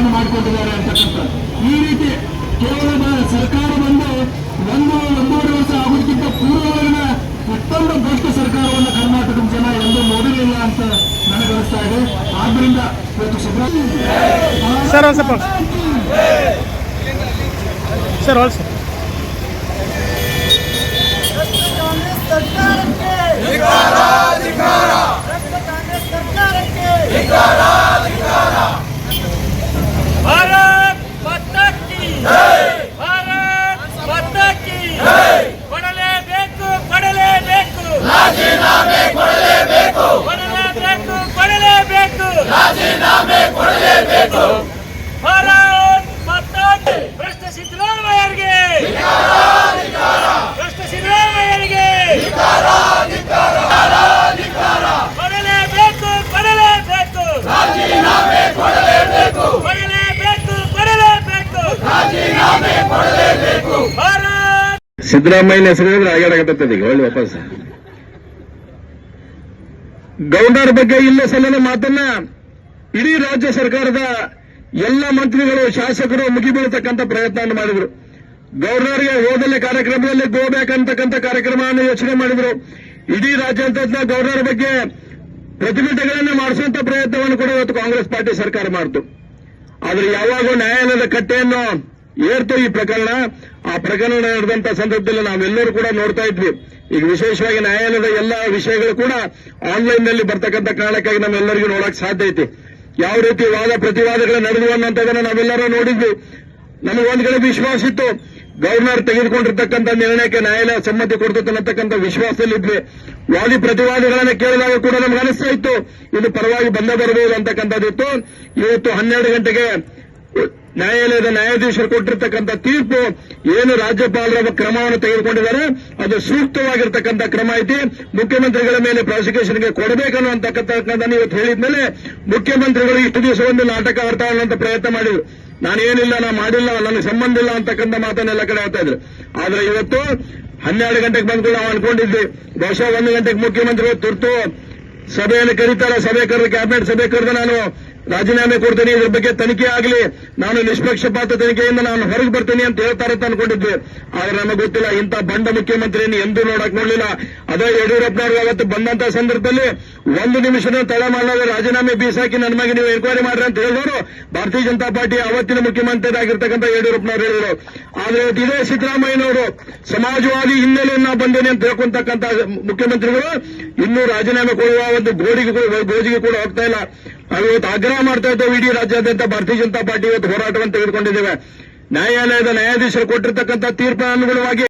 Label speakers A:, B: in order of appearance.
A: ಆಯ್ಕೆಯನ್ನು ಮಾಡಿಕೊಂಡಿದ್ದಾರೆ ಅಂತಕ್ಕಂಥ ಈ ರೀತಿ ಕೇವಲ ಸರ್ಕಾರ ಬಂದು ಒಂದು, ಒಂದೂವರೆ ವರ್ಷ ಆಗೋದಕ್ಕಿಂತ ಪೂರ್ವವಾಗಿನ ಮತ್ತೊಂದು ಭ್ರಷ್ಟ ಸರ್ಕಾರವನ್ನು ಕರ್ನಾಟಕದ ಜನ ಎಂದೂ ನೋಡಿರಲಿಲ್ಲ ಅಂತ ನನಗನಿಸ್ತಾ ಇದೆ. ಆದ್ರಿಂದ ಇವತ್ತು ಸಿದ್ದರಾಮಯ್ಯ
B: ಸರ್ ಸರ್
A: ಸಿದ್ದರಾಮಯ್ಯನ ಹೆಸರು ಹೇಳಿದ್ರೆ ವಾಪಸ್. ಗೌಂಡರ ಬಗ್ಗೆ ಇಲ್ಲ ಸಲ್ಲದ ಮಾತನ್ನ ಇಡೀ ರಾಜ್ಯ ಸರ್ಕಾರದ ಎಲ್ಲ ಮಂತ್ರಿಗಳು, ಶಾಸಕರು ಮುಗಿಬೀಳತಕ್ಕಂಥ ಪ್ರಯತ್ನ ಮಾಡಿದ್ರು. ಗೌರ್ನರ್ಗೆ ಹೋದಲ್ಲಿ ಕಾರ್ಯಕ್ರಮದಲ್ಲಿ ಗೋ ಬ್ಯಾಕ್ ಅಂತಕ್ಕಂಥ ಕಾರ್ಯಕ್ರಮವನ್ನು ಯೋಚನೆ ಮಾಡಿದ್ರು. ಇಡೀ ರಾಜ್ಯಾದ್ಯಂತ ಗವರ್ನರ್ ಬಗ್ಗೆ ಪ್ರತಿಭಟನೆಗಳನ್ನು ಮಾಡಿಸುವಂತ ಪ್ರಯತ್ನವನ್ನು ಕೂಡ ಇವತ್ತು ಕಾಂಗ್ರೆಸ್ ಪಾರ್ಟಿ ಸರ್ಕಾರ ಮಾಡಿತು. ಆದರೆ ಯಾವಾಗೂ ನ್ಯಾಯಾಲಯದ ಕಟ್ಟೆಯನ್ನು ಏರ್ತು ಈ ಪ್ರಕರಣ. ಆ ಪ್ರಕರಣ ನಡೆದಂತ ಸಂದರ್ಭದಲ್ಲಿ ನಾವೆಲ್ಲರೂ ಕೂಡ ನೋಡ್ತಾ ಇದ್ವಿ. ಈಗ ವಿಶೇಷವಾಗಿ ನ್ಯಾಯಾಲಯದ ಎಲ್ಲ ವಿಷಯಗಳು ಕೂಡ ಆನ್ಲೈನ್ನಲ್ಲಿ ಬರ್ತಕ್ಕಂಥ ಕಾರಣಕ್ಕಾಗಿ ನಮ್ಮೆಲ್ಲರಿಗೂ ನೋಡಕ್ ಸಾಧ್ಯ ಐತಿ. ಯಾವ ರೀತಿ ವಾದ ಪ್ರತಿವಾದಗಳು ನಡೆದು ಅನ್ನೋದನ್ನ ನಾವೆಲ್ಲರೂ ನೋಡಿದ್ವಿ. ನಮಗೊಂದು ಕಡೆ ವಿಶ್ವಾಸ ಇತ್ತು. ಗವರ್ನರ್ ತೆಗೆದುಕೊಂಡಿರ್ತಕ್ಕಂಥ ನಿರ್ಣಯಕ್ಕೆ ನ್ಯಾಯಾಲಯ ಸಮ್ಮತಿ ಕೊಡ್ತದೆ ಅನ್ನತಕ್ಕಂಥ ವಿಶ್ವಾಸದಲ್ಲಿದ್ವಿ. ವಾದಿ ಪ್ರತಿವಾದಿಗಳನ್ನ ಕೇಳಿದಾಗ ಕೂಡ ನಮ್ಗೆ ಅನಿಸ್ತಾ ಇತ್ತು. ಇದು ಪರವಾಗಿ ಬಂದ ಬರಬಹುದು ಅಂತಕ್ಕಂಥದ್ದಿತ್ತು ಇವತ್ತು ಹನ್ನೆರಡು ಗಂಟೆಗೆ ನ್ಯಾಯಾಲಯದ ನ್ಯಾಯಾಧೀಶರು ಕೊಟ್ಟಿರ್ತಕ್ಕಂಥ ತೀರ್ಪು ಏನು ರಾಜ್ಯಪಾಲರ ಕ್ರಮವನ್ನು ತೆಗೆದುಕೊಂಡಿದ್ದಾರೆ, ಅದು ಸೂಕ್ತವಾಗಿರ್ತಕ್ಕಂಥ ಕ್ರಮ ಐತಿ. ಮುಖ್ಯಮಂತ್ರಿಗಳ ಮೇಲೆ ಪ್ರಾಸಿಕ್ಯೂಷನ್ಗೆ ಕೊಡಬೇಕನ್ನುವಂತಕ್ಕಂಥದ್ದನ್ನು ಇವತ್ತು ಹೇಳಿದ್ಮೇಲೆ ಮುಖ್ಯಮಂತ್ರಿಗಳು ಇಷ್ಟು ದಿವಸ ಒಂದು ನಾಟಕ ಆಡ್ತಾ ಪ್ರಯತ್ನ ಮಾಡಿದ್ರು. ನಾನೇನಿಲ್ಲ, ನಾ ಮಾಡಿಲ್ಲ ನನಗೆ ಸಂಬಂಧ ಇಲ್ಲ ಅಂತಕ್ಕಂಥ ಮಾತನ್ನೆಲ್ಲ ಕಡೆ ಹೇಳ್ತಾ ಇದ್ರು. ಆದ್ರೆ ಇವತ್ತು ಹನ್ನೆರಡು ಗಂಟೆಗೆ ಬಂದು ನಾವು ಅನ್ಕೊಂಡಿದ್ವಿ. ಬಹುಶಃ ಒಂದು ಗಂಟೆಗೆ ಮುಖ್ಯಮಂತ್ರಿಗಳು ತುರ್ತು ಸಭೆಯನ್ನು ಕರೀತಾರೆ, ಸಭೆ ಕರೆದು, ಕ್ಯಾಬಿನೆಟ್ ಸಭೆ ಕರೆದು ನಾನು. ರಾಜೀನಾಮೆ ಕೊಡ್ತೀನಿ, ಇದ್ರ ಬಗ್ಗೆ ತನಿಖೆ ಆಗಲಿ. ನಾನು ನಿಷ್ಪಕ್ಷಪಾತ ತನಿಖೆಯಿಂದ ನಾನು ಹೊರಗೆ ಬರ್ತೀನಿ ಅಂತ ಹೇಳ್ತಾರೆ ಅಂತ ಅನ್ಕೊಂಡಿದ್ವಿ. ಆದ್ರೆ ನಮಗೆ ಗೊತ್ತಿಲ್ಲ, ಇಂಥ ಬಂಡ ಮುಖ್ಯಮಂತ್ರಿಯನ್ನು ಎಂದೂ ನೋಡಕ್ ನೋಡ್ಲಿಲ್ಲ. ಅದೇ ಯಡಿಯೂರಪ್ಪನವ್ರು ಅವತ್ತು ಬಂದಂತ ಸಂದರ್ಭದಲ್ಲಿ ಒಂದು ನಿಮಿಷದ ಮಾಡಲಾಗ ರಾಜೀನಾಮೆ ಬೀಸಾಕಿ ನನ್ನ ಮಗ ನೀವು ಎನ್ಕ್ವೈರಿ ಮಾಡ್ರಿ ಅಂತ ಹೇಳಿದವರು ಭಾರತೀಯ ಜನತಾ ಪಾರ್ಟಿ ಅವತ್ತಿನ ಮುಖ್ಯಮಂತ್ರಿಯಾಗಿರ್ತಕ್ಕಂಥ ಯಡಿಯೂರಪ್ಪನವ್ರು ಹೇಳಿದರು. ಆದ್ರೆ ಇದೇ ಸಿದ್ದರಾಮಯ್ಯನವರು ಸಮಾಜವಾದಿ ಹಿನ್ನೆಲೆಯನ್ನ ಬಂದೇನೆ ಅಂತ ಹೇಳ್ಕೊಂತಕ್ಕಂಥ ಮುಖ್ಯಮಂತ್ರಿಗಳು ಇನ್ನೂ ರಾಜೀನಾಮೆ ಕೊಡುವ ಒಂದು ಗೋಡಿಗೆ ಗೋಜಿಗೆ ಕೂಡ ಹೋಗ್ತಾ ಇಲ್ಲ. ನಾವು ಇವತ್ತು ಆಗ್ರಹ ಮಾಡ್ತಾ ಇದ್ದೇವೆ ಇಡೀ ರಾಜ್ಯಾದ್ಯಂತ ಭಾರತೀಯ ಜನತಾ ಪಾರ್ಟಿ ಇವತ್ತು ಹೋರಾಟವನ್ನು ತೆಗೆದುಕೊಂಡಿದ್ದೇವೆ. ನ್ಯಾಯಾಲಯದ ನ್ಯಾಯಾಧೀಶರು ಕೊಟ್ಟಿರ್ತಕ್ಕಂಥ ತೀರ್ಪಿನ ಅನುಗುಣವಾಗಿ